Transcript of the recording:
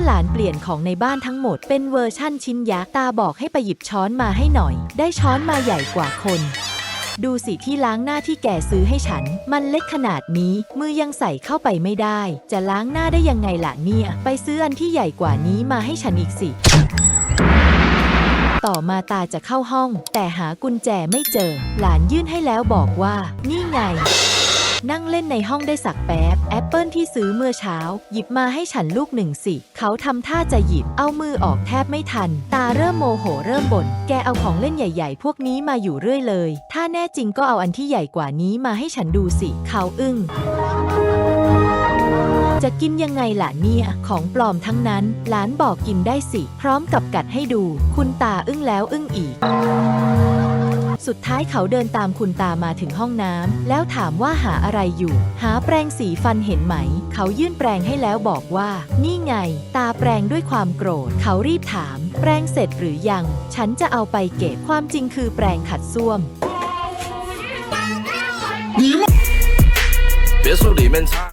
อหลานเปลี่ยนของในบ้านทั้งหมด เป็นเวอร์ชั่นชิ้นยักษ์ตาบอกให้ไปหยิบช้อนมาให้หน่อย ได้ช้อนมาใหญ่กว่าคน ดูสิที่ล้างหน้าที่แกซื้อให้ฉัน มันเล็กขนาดนี้ มือยังใส่เข้าไปไม่ได้ จะล้างหน้าได้ยังไงล่ะเนี่ย ไปซื้ออันที่ใหญ่กว่านี้มาให้ฉันอีกสิต่อมาตาจะเข้าห้อง แต่หากุญแจไม่เจอ หลานยื่นให้แล้วบอกว่า นี่ไง นั่งเล่นในห้องได้สักแป๊บ แอปเปิลที่ซื้อเมื่อเช้า หยิบมาให้ฉันลูกหนึ่งสิ เขาทำท่าจะหยิบ เอามือออกแทบไม่ทัน ตาเริ่มโมโหเริ่มบ่น แกเอาของเล่นใหญ่ๆ พวกนี้มาอยู่เรื่อยเลย ถ้าแน่จริงก็เอาอันที่ใหญ่กว่านี้มาให้ฉันดูสิ เขาอึ้งจะกินยังไงล่ะเนี่ย ของปลอมทั้งนั้น หลานบอกกินได้สิ พร้อมกับกัดให้ดู คุณตาอึ้งแล้วอึ้งอีก สุดท้ายเขาเดินตามคุณตามาถึงห้องน้ำแล้วถามว่าหาอะไรอยู่ หาแปรงสีฟันเห็นไหม เขายื่นแปรงให้แล้วบอกว่า นี่ไง ตาแปรงด้วยความโกรธ เขารีบถาม แปรงเสร็จหรือยัง ฉันจะเอาไปเก็บ ความจริงคือแปรงขัดส้วม 别墅里面插。